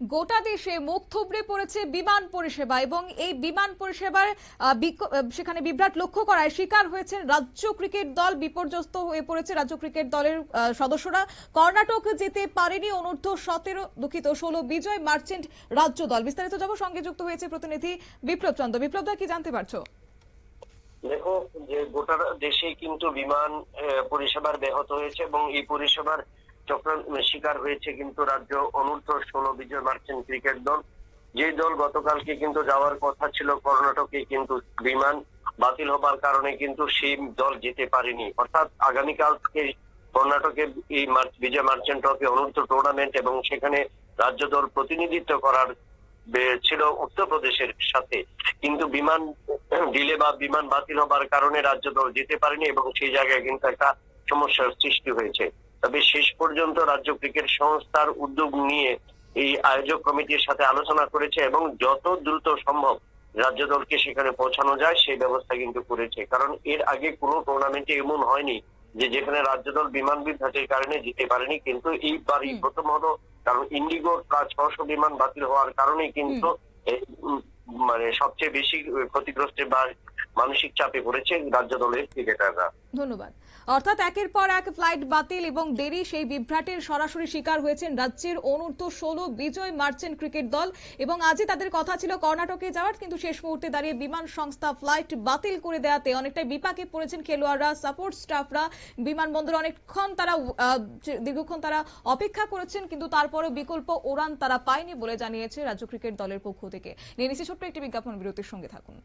গোটা দেশে মুখ থুবড়ে পড়েছে বিমান পরিষেবা এবং এই বিমান পরিষেবার সেখানে বিভ্রাট লক্ষ্য করায় শিকার হয়েছেন রাজ্য ক্রিকেট দল, বিপর্যস্ত হয়ে পড়েছে রাজ্য ক্রিকেট দলের সদস্যরা। কর্ণাটক যেতে পারেনি অনূর্ধ্ব সতেরো, দুঃখিত ষোলো বিজয় মার্চেন্ট রাজ্য দল। বিস্তারিত যাব সঙ্গে যুক্ত হয়েছে প্রতিনিধি বিপ্লব চন্দ্র। বিপ্লব দা, কি জানতে পারছ? দেখো, যে গোটা দেশে কিন্তু বিমান পরিষেবার ব্যাহত হয়েছে এবং এই পরিষেবার চক্রান্ত শিকার হয়েছে কিন্তু রাজ্য অনূর্ধ্ব ষোলো বিজয় মার্চেন্ট ক্রিকেট দল। যে দল গতকালকে কিন্তু যাওয়ার কথা ছিল, কর্ণাটকে কিন্তু বিমান বাতিল হবার কারণে কিন্তু সেই দল যেতে পারেনি। অর্থাৎ আগামীকাল থেকে কর্ণাটকে এই বিজয় মার্চেন্ট ট্রফি, অনূর্ধ্ব টুর্নামেন্ট এবং সেখানে রাজ্য দল প্রতিনিধিত্ব করার ছিল উত্তরপ্রদেশের সাথে। কিন্তু বিমান ডিলে বা বিমান বাতিল হবার কারণে রাজ্য দল যেতে পারেনি এবং সেই জায়গায় কিন্তু একটা সমস্যার সৃষ্টি হয়েছে। তবে শেষ পর্যন্ত রাজ্য ক্রিকেট সংস্থার উদ্যোগ নিয়ে এই আয়োজক কমিটির সাথে আলোচনা করেছে এবং যত দ্রুত সম্ভব রাজ্য দলকে সেখানে পৌঁছানো যায় সেই ব্যবস্থা কিন্তু করেছে। কারণ এর আগে কোনো টুর্নামেন্টে এমন হয়নি যে যেখানে রাজ্য দল বিমান বিভ্রাটের কারণে যেতে পারেনি কিন্তু এইবারই। প্রথম হলো। কারণ ইন্ডিগোর প্রায় ছশো বিমান বাতিল হওয়ার কারণেই কিন্তু মানে সবচেয়ে বেশি ক্ষতিগ্রস্ত বা মানসিক চাপে পড়েছে রাজ্য দলের ক্রিকেটাররা। ধন্যবাদ। অর্থাৎ একের পর এক ফ্লাইট বাতিল এবং দেরি, সেই বিভ্রাটের সরাসরি শিকার হয়েছেন রাজ্যের অনূর্ধ্ব ষোলো বিজয় মার্চেন্ট ক্রিকেট দল এবং আজই তাদের কথা ছিল কর্ণাটকে যাওয়ার, কিন্তু শেষ মুহূর্তে দাঁড়িয়ে বিমান সংস্থা ফ্লাইট বাতিল করে দেওয়াতে অনেকটাই বিপাকে পড়েছেন খেলোয়াড়রা, সাপোর্ট স্টাফরা। বিমানবন্দরে অনেকক্ষণ তারা দীর্ঘক্ষণ তারা অপেক্ষা করেছেন, কিন্তু তারপরে বিকল্প উড়ান তারা পায়নি বলে জানিয়েছে রাজ্য ক্রিকেট দলের পক্ষ থেকে। নিয়ে নিচ্ছি ছোট্ট একটি বিজ্ঞাপন, বিরতির সঙ্গে থাকুন।